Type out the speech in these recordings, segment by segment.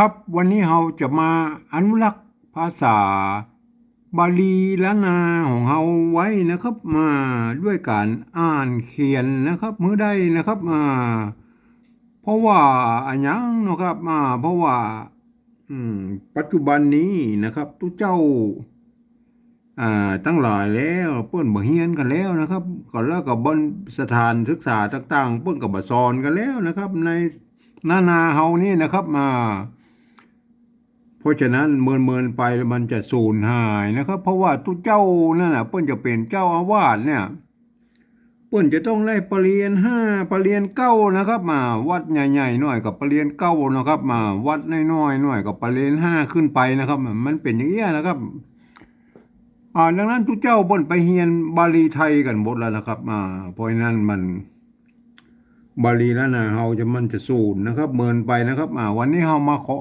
ครับวันนี้เราจะมาอนุรักษ์ภาษา บาลีล้านนาของเราไว้นะครับ มาด้วยการอ่านเขียนนะครับมือได้นะครับมาเพราะว่าอันยังนะครับมาเพราะว่าปัจจุบันนี้นะครับทุกเจ้าอ่าตั้งหลายแล้วเปิ้นบ่เฮียนกันแล้วนะครับก็แล้วก็บบนสถานศึกษาต่าง ๆ เปิ้นก็บ่สอนกันแล้วนะครับ ในนานาเฮานี่นะครับมา ราะฉะนั้นเมินเมินๆไปมันจะสูญหายนะครับ เพราะว่าตุเจ้านั่นนะเปิ้นจะเป็นเจ้าอาวาสเนี่ยเปิ้นจะต้องได้ปรริญญาห้าปรริญญาเก้านะครับมาวัดใหญ่ๆหน่อยกับปรริญญาเก้านะครับมาวัดน้อยๆหน่อยกับปรริญญาห้าขึ้นไปนะครับ มันเป็นอย่างเงี้นะครับอ่าดังนั้นทุกเจ้าเปิ้นไปเฮียนบาลีไทยกันหมดแล้วนะครับอ่าเพราะฉะนั้นมันบาลีแล้วนะเฮาจะมันจะสูญนะครับ เมินไปนะครับอ่าวันนี้เฮามาขอ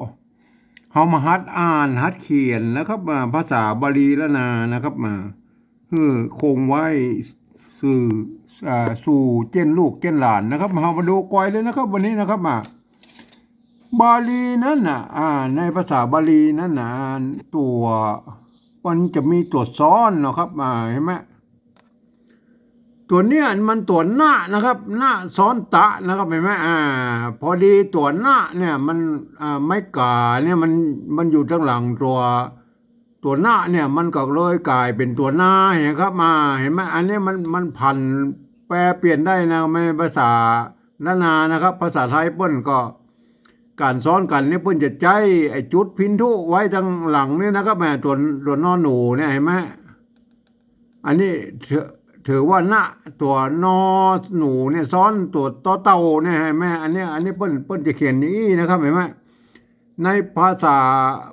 เฮามาฮัดอ่านฮัดเขียนนะครับอ่าภาษาบาลีล้วนะนะครับมาเพื่อคงไว้สื่ออ่าสู่เจนลูกเจนหลานนะครับเฮามาดูกอยเลยนะครับ วันนี้นะครับมาบาลีนั้นนะอ่า ในภาษาบาลีนั้นน่ะตัวมันจะมีตัวซ้อนนะครับอ่าเห็นไหม ตัวเนี้ยมันตัวหน้านะครับหน้าซ้อนตะนะครับเห็นไหมอ่า พอดีตัวหน้าเนี่ยมันอ่าไม่กาเนี่ยมันมันอยู่ข้างหลังตัวตัวหน้าเนี่ยมันก็เลยกลายเป็นตัวหน้าเห็นครับมาเห็นไหมอันนี้มันมันพันแปลเปลี่ยนได้นะไม่ภาษาละนานะครับ ภาษาไทยเปิ้นก็การซ้อนกันนี่เปิ้นจะใจไอ้จุดพินทุไว้ทางหลังเนี่ยนะครับแม่ตัวตัวนอหนูเนี่ยเห็นไหมอันนี้ ถือถือว่าณตัวนอหนูเนี่ยซ้อนตัวต่อเต่าเนี่ยแม่อันนี้อันนี้เปิ้นเปิ้นจะเขียนอย่างนี้นะครับเห็นไหมในภาษา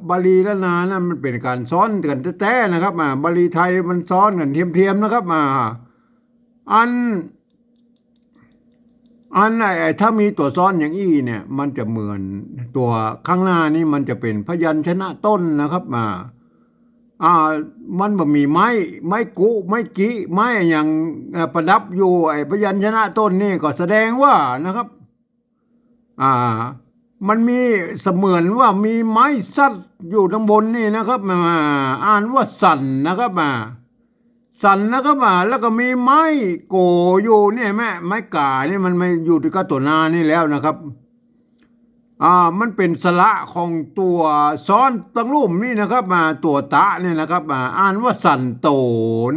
บาลีละนานั้นมันเป็นการซ้อนกันแท้ๆนะครับมาบาลีไทยมันซ้อนกันเทียมๆนะครับมาอัน อันไอ้ถ้ามีตัวซ้อนอย่างอี้เนี่ย มันจะเหมือนตัวข้างหน้านี่มันจะเป็นพยัญชนะต้นนะครับมา อ่ามันบ่มีไม้ไม้กุไม้กิไม้อย่างประดับอยู่ไอ้พยัญชนะต้นนี่ก็แสดงว่านะครับ อ่า มันมีเสมือนว่ามีไม้สัตว์อยู่ข้างบนนี่นะครับมาอ่านว่าสันนะครับมาสันนะครับมาแล้วก็มีไม้โกอยู่เนี่ยแม่ไม้กานี่ยมันไม่อยู่ที่กับตัวนานี่แล้วนะครับ อ่ามันเป็นสระของตัวซ้อนตังลุ่มนี่นะครับมาตัวตะเนี่ยนะครับมาอ่านว่าสันโต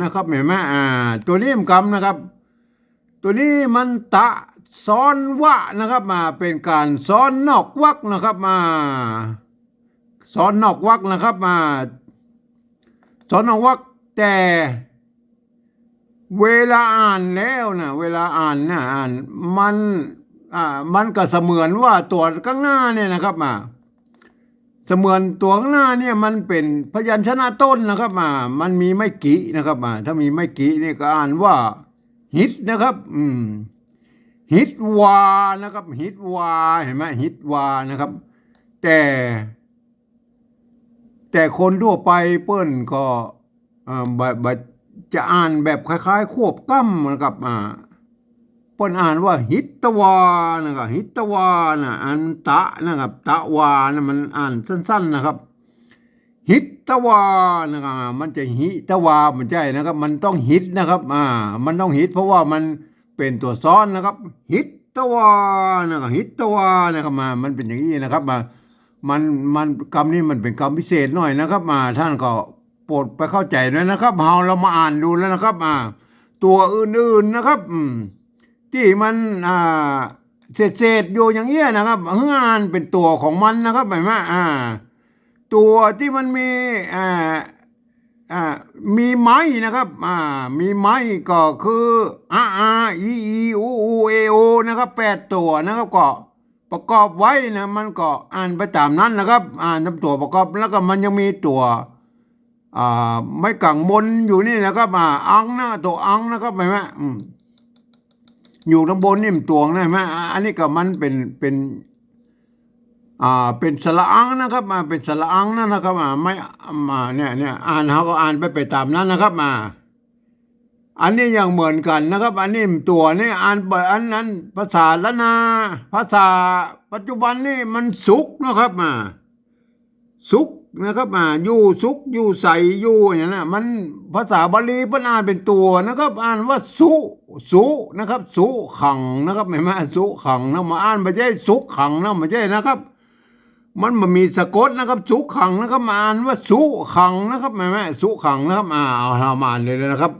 นะครับเห็นไหมอ่า ตัวนี้มันกำนะครับ ตัวนี้มันตะซ้อนวะนะครับมาเป็นการซ้อนนอกวักนะครับมาซ้อนนอกวักนะครับมาซ้อนนอกวักแต่เวลาอ่านแล้วนะเวลาอ่านนะอ่านมัน อ่ามันก็เสมือนว่าตัวข้างหน้าเนี่ยนะครับมาเสมือนตัวข้างหน้าเนี่ยมันเป็นพยัญชนะต้นนะครับมามันมีไม่กี่นะครับมาถ้ามีไม่กี่นี่ก็อ่านว่า ฮิตนะครับ อืม ฮิตวานะครับ ฮิตวาเห็นไหมฮิตวานะครับ แต่ แต่คนทั่วไปเปิ้นก็อ่าแบบจะอ่านแบบคล้าย ๆ ควบกล้ำนะครับอ่า เปิ้นอ่านว่าหิตวานะครับหิตวานะอันตะนะครับตะวานะมันอ่านสั้น ๆนะครับ หิตวานะครับมันจะหิตวามันใช่นะครับ มันต้องหิตนะครับอ่ามันต้องหิตเพราะว่ามันเป็นตัวซ้อนนะครับ หิตวานะครับหิตวานะครับมามันเป็นอย่างนี้นะครับมามันมันคำนี้มันเป็นคำพิเศษหน่อยนะครับมาท่านก็โปรดไปเข้าใจด้วยนะครับเฮาเรามาอ่านดูแล้วนะครับอ่าตัวอื่นๆนะครับ อืม ที่มันอ่าเศษๆอยู่อย่างเงี้ยนะครับเฮืออ่านเป็นตัวของมันนะครับหมายว่าอ่า ตัวที่มันมีอ่าอ่ามีไม้นะครับอ่ามีไม้ก็คืออาอาอีอีอูอูเอโอนะครับแปดตัวนะครับก็ประกอบไว้นะมันก็อ่านไปตามนั้นนะครับ อ่านตัวประกอบแล้วก็มันยังมีตัวอ่าไม่กังมนอยู่นี่นะครับอ่าอังนะตัวอังนะครับหมายว่าอืม อยู่ข้างบนนี่มันตวงนะเห็นไหมอันนี้ก็มันเป็นเป็นอ่าเป็นสระอังนะครับมาเป็นสระอังนะนะครับมาไม่มาเนี่ยเนี่ยอ่านเขาก็อ่านไปไปตามนั้นนะครับมา อันนี้ยังเหมือนกันนะครับ อันนี้ตัวนี่อ่านไปอันนั้นภาษาละนา ภาษาปัจจุบันนี่มันสุกนะครับมา สุขนะครับอ่าอยู่สุขอยู่ใสอยู่อย่างนั้นมันภาษาบาลีเพิ่นอ่านเป็นตัวนะครับ อ่านว่าสุสุนะครับ สุขังนะครับไม่มาสุขังนะมาอ่านไม่ใช่สุขขังนะไม่ใช่นะครับ มันมันมีสะกดนะครับ สุขังนะครับมาอ่านว่าสุขังนะครับไม่แม่สุขังนะครับอ่าเอาทำอ่านเลยนะครับ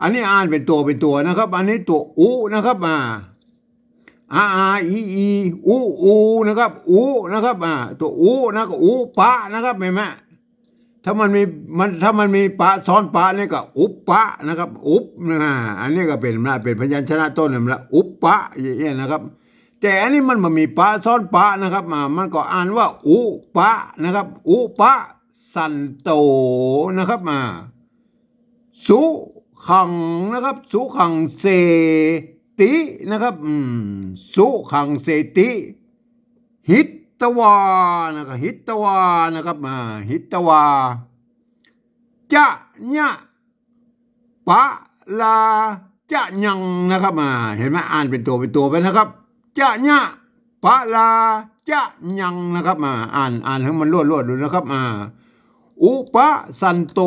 อันนี้อ่านเป็นตัวเป็นตัวนะครับ อันนี้ตัวอุนะครับอ่า อาอาอีอีอูอูนะครับอูนะครับอ่าตัวอูนะก็อูปะนะครับเห็นไหมถ้ามันมีมันถ้ามันมีปะซ้อนปะนี่ก็อุปปะนะครับ อุปนะอันนี้ก็เป็นนะเป็นพยัญชนะต้นนั่ละอุปปะอย่างเงี้ยนะครับ แต่อันนี้มันมันมีปะซ้อนปะนะครับมามันก็อ่านว่า อุปะนะครับ อุปะสันโตนะครับมาสุขังนะครับ สุขังเส ตินะครับสุขังเสติ หิตตวานะครับหิตตวานะครับอ่าหิตตวาจะญะปะลาจะยังนะครับอ่าเห็นไหมอ่านเป็นตัวเป็นตัวไปนะครับ จะญะปะลาจะยังนะครับอ่าอ่านอ่านให้มันรวดรวดดูนะครับอ่าอุปสันโต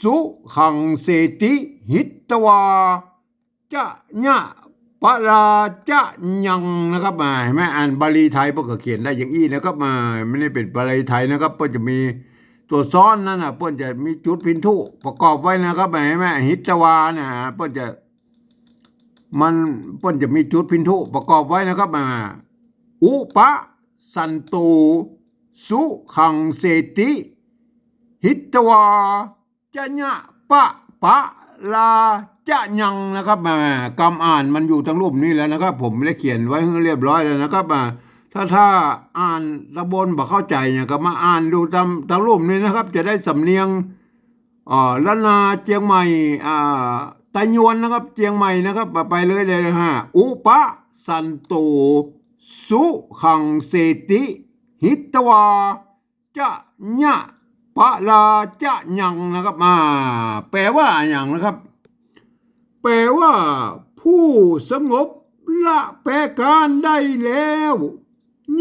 สุขังเสติ หิตวา จะญะปะลาจะยังนะครับมาเห็นไหมอ่านบาลีไทยเพื่อเขียนได้อย่างอี้นะครับมาไม่ได้เป็นบาลีไทยนะครับเพื่อจะมีตัวซ้อนนั่นนะเพื่อจะมีจุดพินทุประกอบไว้นะครับมาเห็นไหมหิตวาเนี่ยเพื่อจะมันเพื่อจะมีจุดพินทุประกอบไว้นะครับมาอุปสันโตสุขังเสติ หิตวาจะญะปะปะลา จะยังนะครับมากำอ่านมันอยู่ทั้งรูปนี้แล้วนะครับ ผมได้เขียนไว้ให้เรียบร้อยแล้วนะครับมาถ้าถ้าอ่านตะบนบ่เข้าใจเนี่ยก็มาอ่านดูตามตามรูปนี้นะครับ จะได้สำเนียงอ่าละนาเจียงใหม่อ่าตะยวนนะครับ เจียงใหม่นะครับไปเลยเลยนะฮะอุปะสันโตสุขังเสติ หิตวาจะญะปะลาจะยังนะครับมาแปลว่าอย่างนะครับ แปลว่า ผู้สงบละแปรการได้แล้ว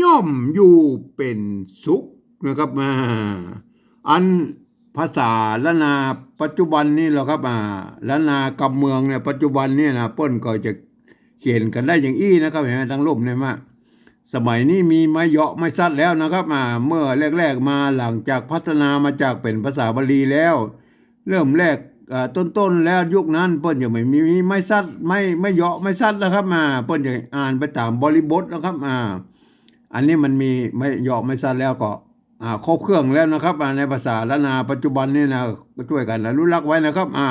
ย่อมอยู่เป็นสุขนะครับมาอันภาษาละนาปัจจุบันนี่แหละครับมาละนากำเมืองเนี่ยปัจจุบันนี่นะเปิ้นก็จะเขียนกันได้อย่างอี้นะครับเห็นไหมทั้งรูปเนี่ยมาสมัยนี้มีไม้เหาะไม้ซัดแล้วนะครับมาเมื่อแรก ๆมาหลังจากพัฒนามาจากเป็นภาษาบาลีแล้ว เริ่มแรก ต้นๆแล้วยุคนั้นเปิ้นยังไม่มีไม้ซัดไม่ไม่เหาะไม่ซัดแล้วครับมาเปิ้นจะอ่านไปตามบริบทนะครับอ่าอันนี้มันมีไม่เหาะไม่ซัดแล้วก็อ่าครบเครื่องแล้วนะครับในภาษาละนาปัจจุบันนี่นะก็ช่วยกันนุรักไว้นะครับ อ่า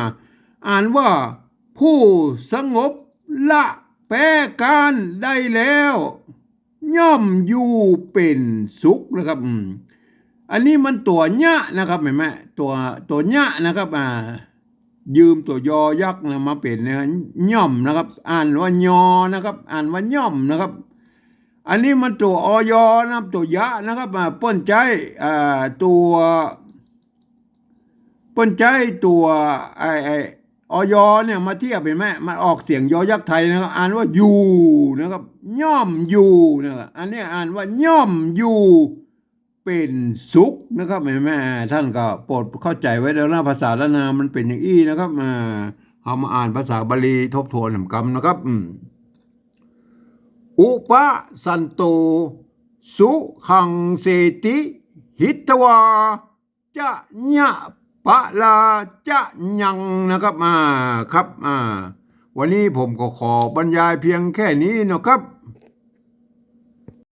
อ่านว่าผู้สงบละแปรการได้แล้ว ย่อมอยู่เป็นสุขนะครับอืมอันนี้มันตัวเนะนะครับเห็นไหมตัวตัวเนะนะครับอ่า ยืมตัวยอยักษ์นะมาเป็นนะย่อมนะครับ อ่านว่ายอนะครับ อ่านว่าย่อมนะครับ อันนี้มันตัวออยนะครับตัวยะนะครับอ่าป้นใจอ่าตัวป้นใจตัวไอไอออยเนี่ยมาเทียบเห็นไหมมันออกเสียงยอยักษ์ไทยนะครับ อ่านว่าอยู่นะครับ ย่อมอยู่นะครับอันนี้อ่านว่าย่อมอยู่ เป็นสุขนะครับเห็นไหมท่านก็โปรดเข้าใจไว้แล้วนะภาษาละนามันเป็นอย่างอี้นะครับมาเอามาอ่านภาษาบาลีทบทวนหำกำนะครับอุปสันโต สุขังเสติ หิตวาจะญะปะลาจะยังนะครับมาครับอ่าวันนี้ผมก็ขอบรรยายเพียงแค่นี้นะครับ